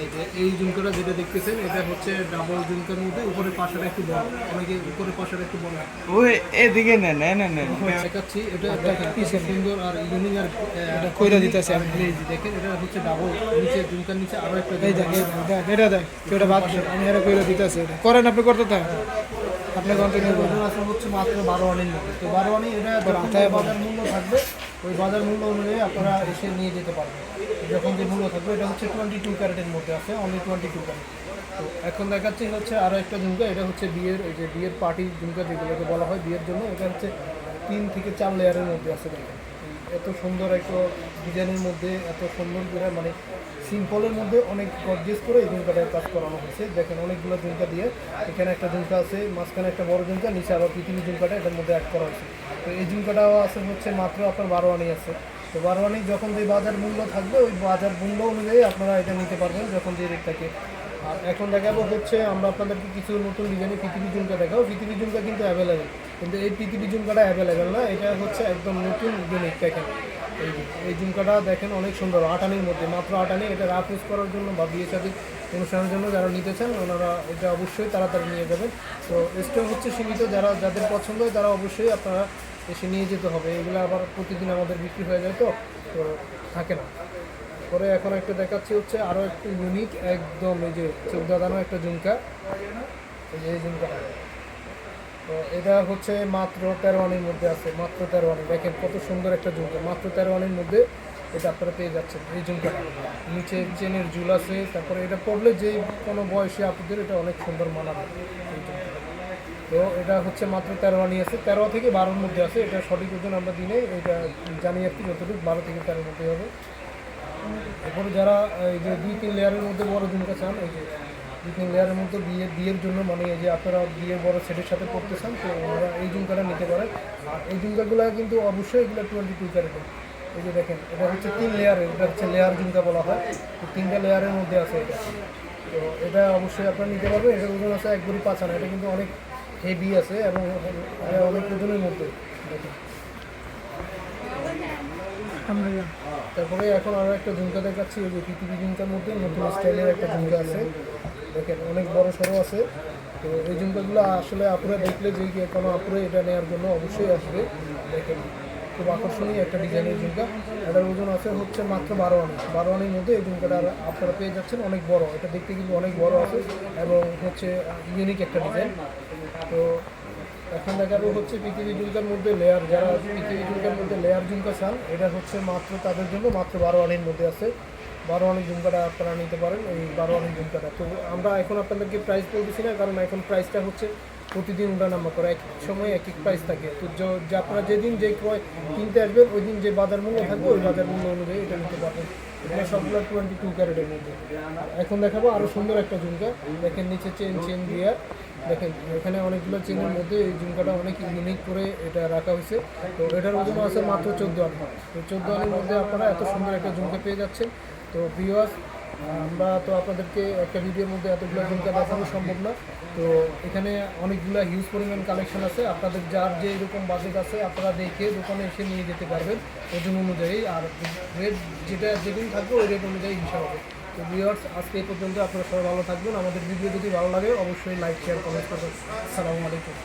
এই যে ঝুমকাটা যেটা দেখতেছেন এটা হচ্ছে ডাবল ঝুমকার মধ্যে উপরের পাশাটা একটু বড়। অনেকে উপরের পাশাটা একটু বড়। ওই এদিকে দেখাচ্ছি এটা দেখেন কি সুন্দর আর ইউনিক আর এটা কইরা দিতেছে আমি। দেখেন এটা হচ্ছে ডাবল নিচে ঝুমকার নিচে আরও একটা এই দেখ এটা দেখ কেউ এটা বাদ আমি এটা কইরা দিতেছে করেন আপনি করতে থাকেন। আপনি কন্টিনিউ করেন। হচ্ছে মাত্র বারো আনির মধ্যে। তো বারো আনি এটা। বাজার মূল্য থাকবে ওই বাজার মূল্য অনুযায়ী আপনারা এসে নিয়ে যেতে পারবেন। যখন যে মূল্য থাকবে, এটা হচ্ছে টোয়েন্টি টু ক্যারেটের মধ্যে আছে অনলি টোয়েন্টি টু ক্যারেট। তো এখন দেখাচ্ছি হচ্ছে আরও একটা ঝুমকা, এটা হচ্ছে বিয়ের ওই যে বিয়ের পার্টির ঝুমকা যেগুলোকে বলা হয় বিয়ের জন্য, এটা হচ্ছে তিন থেকে চার লেয়ারের মধ্যে আছে দেখেন। এত সুন্দর একটা ডিজাইনের মধ্যে, এত সুন্দর করে মানে সিম্পলের মধ্যে অনেক গর্জেস করে এই ঝুমকাটার কাজ করানো হয়েছে। দেখেন অনেকগুলো ঝুমকা দিয়ে এখানে একটা ঝুমকা আছে, মাঝখানে একটা বড় ঝুমকা নিচে আবার পৃথিবী ঝুমকাটা এটার মধ্যে অ্যাড করা হয়েছে। তো এই ঝুমকাটাও আছে হচ্ছে মাত্র আপনার বারো আনি আছে। তো বারো আনি যখন যে বাজার মূল্য থাকবে, ওই বাজার মূল্য অনুযায়ী আপনারা এটা নিতে পারবেন যখন যে রেট থাকে। আর এখন দেখাবো হচ্ছে আমরা আপনাদেরকে কিছু নতুন ডিজাইনের পৃথিবী ঝুমকা দেখাবো। পৃথিবী ঝুমকা কিন্তু অ্যাভেলেবেল কিন্তু এই পৃথিবী ঝুমকাটা অ্যাভেলেবেল না, এটা হচ্ছে একদম নতুন ইউনিক দেখেন। এই এই ঝুমকাটা দেখেন অনেক সুন্দর আটানির মধ্যে, মাত্র আটানি এটা রাফ ইউজ করার জন্য বা বিয়ে শাদী অনুষ্ঠানের জন্য যারা নিতে চান, ওনারা এটা অবশ্যই তাড়াতাড়ি নিয়ে যাবেন। তো স্টক হচ্ছে সীমিত, যারা, যাদের পছন্দ হয় তারা অবশ্যই আপনারা এসে নিয়ে যেতে হবে। এগুলো আবার প্রতিদিন আমাদের বিক্রি হয়ে যায় তো তো থাকে না। পরে এখন একটা দেখাচ্ছি হচ্ছে আরও একটু ইউনিক একদম এই যে চোখ দাদানো একটা ঝুমকা এই যে এই ঝুমকাটা তো এটা হচ্ছে মাত্র তেরো আনির মধ্যে আছে, মাত্র তেরো আনি দেখেন কত সুন্দর একটা ঝুমকা মাত্র তেরো আনির মধ্যে এটা আপনারা পেয়ে যাচ্ছেন এই ঝুমকাটা নিচে চেনের ঝুল আছে, তারপরে এটা পড়লে যে কোনো বয়সে আপুদের এটা অনেক সুন্দর মানাবে তো এটা হচ্ছে মাত্র তেরো আনি আছে। তেরো থেকে বারোর মধ্যে আছে, এটা সঠিক ওজন আমরা দিনে এটা জানি আর কি যতটুকু, বারো থেকে তেরোর মধ্যে হবে। এরপরে যারা, এই যে দুই, তিন লেয়ারের মধ্যে বড় ঝুমকা চান, এই যে দুই লেয়ারের মধ্যে বিয়ে বিয়ের জন্য মানে যে আপনারা বিয়ের বড় সেটের সাথে চান, তো ওরা এই ঝুমকাটা নিতে পারেন আর এই ঝুমকাগুলো কিন্তু অবশ্যই এগুলো টোয়েন্টি টু ক্যারেটের এই যে দেখেন, এটা হচ্ছে তিন লেয়ারের এটা হচ্ছে লেয়ার ঝুমকা বলা হয়। তো তিনটা লেয়ারের মধ্যে আছে এটা। তো এটা অবশ্যই আপনারা নিতে পারবেন। এটার ওজন আছে এক গুড়ি পাঁচ আনা। এটা কিন্তু অনেক হেভি আছে এবং অনেক ওজনের মধ্যে। দেখেন। তারপরে এখন আরও একটা ঝুমকা দেখাচ্ছি ওই যে পৃথিবী ঝুমকার মধ্যে নতুন স্টাইলের একটা ঝুমকা আছে। দেখেন, অনেক বড় সড়ো আছে। তো এই ঝুমকাগুলো আসলে আপুরা দেখলে যে কোনো আপুরে এটা নেওয়ার জন্য অবশ্যই আসবে। দেখেন, খুব আকর্ষণীয় একটা ডিজাইনের ঝুমকা। এটার ওজন আছে হচ্ছে মাত্র বারো আনি। বারো আনির মধ্যে এই ঝুমকাটা আপনারা পেয়ে যাচ্ছেন অনেক বড়। এটা দেখতে কিন্তু অনেক বড় আছে এবং হচ্ছে ইউনিক একটা ডিজাইন তো এখন দেখাবো হচ্ছে পৃথিবী জুলকার মধ্যে লেয়ার যারা পৃথিবী জুলকার মধ্যে লেয়ার জুলকা চান, এটা হচ্ছে মাত্র তাদের জন্য মাত্র বারো আনির মধ্যে আছে। বারো আনির ঝুমকাটা আপনারা নিতে পারেন, এই বারো আনির ঝুমকাটা তো আমরা এখন আপনাদেরকে প্রাইস বলতেছি না, কারণ এখন প্রাইসটা হচ্ছে প্রতিদিন উঠা নাম্বার করে, এক সময় এক এক প্রাইস থাকে। তো যে আপনারা যেদিন যে ক্রয় কিনতে আসবেন ওই দিন যে বাজার মূল্য থাকবে, ওই বাজার মূল্য অনুযায়ী এটা নিতে পারবেন। এগুলো সবগুলো টোয়েন্টি টু ক্যারেটের মধ্যে। এখন দেখাবো আরও সুন্দর একটা ঝুমকা দেখেন নিচে চেন চেন দিয়ে। দেখেন, এখানে অনেকগুলো চেনের মধ্যে এই ঝুমকাটা অনেক ইউনিক করে এটা রাখা হয়েছে। তো এটার ওজন আছে মাত্র চোদ্দ আনি। তো চোদ্দ আনির মধ্যে আপনারা এত সুন্দর একটা ঝুমকা পেয়ে যাচ্ছেন। তো ভিওয়ার্স আমরা তো আপনাদেরকে একটা ভিডিওর মধ্যে এতগুলো ঝুমকা দেখানো সম্ভব না। তো এখানে অনেকগুলো হিউজ পরিমাণ কালেকশন আছে। আপনাদের যার যে এরকম বাজেট আছে, আপনারা দেখে দোকানে এসে নিয়ে যেতে পারবেন ওজন অনুযায়ী। আর রেট যেটা যেদিন থাকবে, ওই রেট অনুযায়ী হিসাব হবে। তো ভিওয়ার্স আজকে এই পর্যন্ত আপনারা সবাই ভালো থাকবেন। আমাদের ভিডিও যদি ভালো লাগে, অবশ্যই লাইক শেয়ার কমেন্ট করবেন। আসসালামু আলাইকুম।